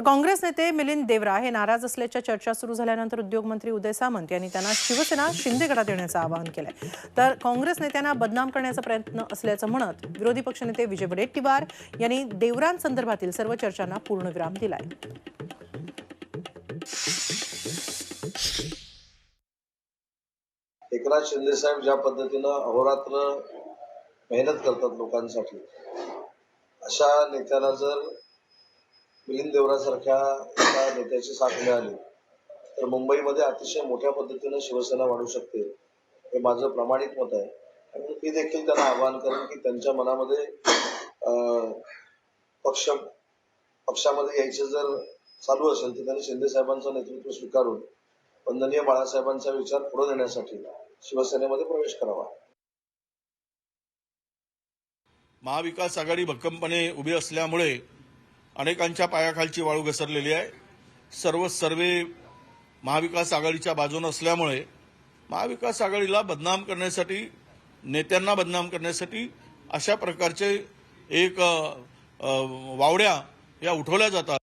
तर काँग्रेस नेते मिलिंद देवरा हे नाराज असल्याच्या चर्चा सुरू झाल्यानंतर उद्योगमंत्री उदय सामंत यांनी त्यांना शिवसेना शिंदे गटात येण्याचं आवाहन केलंय. तर काँग्रेस नेत्यांना बदनाम करण्याचा प्रयत्न असल्याचं म्हणत विरोधी पक्षनेते विजय वडेट्टीवार यांनी देवरांसंदर्भातील सर्व चर्चांना पूर्णविराम दिलाय. एकनाथ शिंदे साहेब ज्या पद्धतीनं अहोरात्र मेहनत करतात लोकांसाठी अशा नेत्याला जर मिलिंद देवरासारख्या एका नेत्याची साथ मिळाली. तर मुंबईमध्ये अतिशय मोठ्या पद्धतीनं शिवसेना वाढू शकते हे माझं प्रामाणिक मत आहे. आणि मी देखील त्यांना आवाहन करेन की त्यांच्या मनामध्ये पक्ष पक्षामध्ये यायचं जर चालू असेल तर त्यांनी शिंदे साहेबांचं नेतृत्व स्वीकारून वंदनीय बाळासाहेबांचा विचार पुढे नेण्यासाठी शिवसेनेमध्ये प्रवेश करावा. महाविकास आघाडी भक्कमपणे उभी असल्यामुळे अनेकांच्या पायाखालची वाळू घसरलेली आहे. सर्व सर्वे महाविकास आघाडीच्या बाजून असल्यामुळे महाविकास आघाडीला बदनाम करण्यासाठी नेत्यांना बदनाम करण्यासाठी अशा प्रकारचे एक वावड्या या उठवल्या जातात.